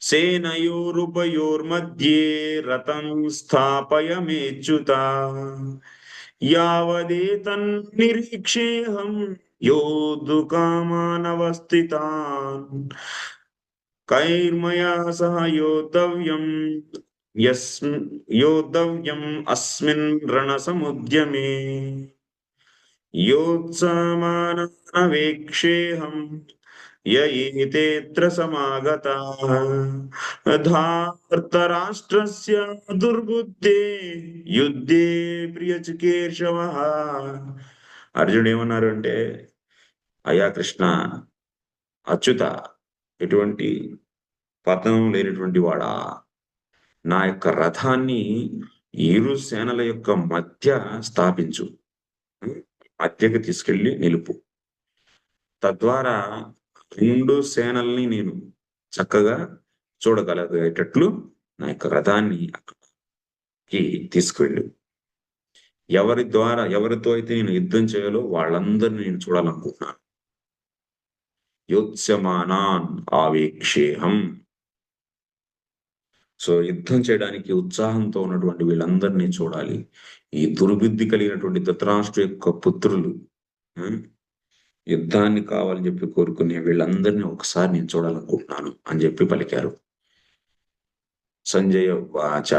सेनयोरुभयोर्मध्ये रतं स्थापयमेच्युत यावदेतन्निरीक्षेऽहं योद्धुकामानवस्थितान् कैर्मया सह योद्धव्यं यस् योद्धव्यम् अस्मिन् रणसमुद्यमे। योत्समानवेक्षेऽहम् य एतेऽत्र समागताः धार्तराष्ट्रस्य दुर्बुद्धे యుద్ధే ప్రియచికేశవః అర్జునుడు ఏమన్నారు అంటే అయ్యా కృష్ణ అచ్యుత ఎటువంటి పతనం లేనటువంటి వాడా నా యొక్క రథాన్ని ఇరు సేనల యొక్క మధ్య స్థాపించు మధ్యకి తీసుకెళ్లి నిలుపు తద్వారా రెండు సేనల్ని నేను చక్కగా చూడగలిగేటట్లు నా యొక్క రథాన్ని అక్కడికి తీసుకువెళ్ళు. ఎవరి ద్వారా ఎవరితో అయితే నేను యుద్ధం చేయాలో వాళ్ళందరినీ నేను చూడాలనుకుంటున్నాను. యోత్స్యమానాన్ ఆవేక్షేహం. సో యుద్ధం చేయడానికి ఉత్సాహంతో ఉన్నటువంటి వీళ్ళందరినీ చూడాలి. ఈ దుర్బుద్ధి కలిగినటువంటి ధృతరాష్ట్ర యొక్క పుత్రులు యుద్ధాన్ని కావాలని చెప్పి కోరుకునే వీళ్ళందరినీ ఒకసారి నేను చూడాలనుకుంటున్నాను అని చెప్పి పలికారు. సంజయ వాచ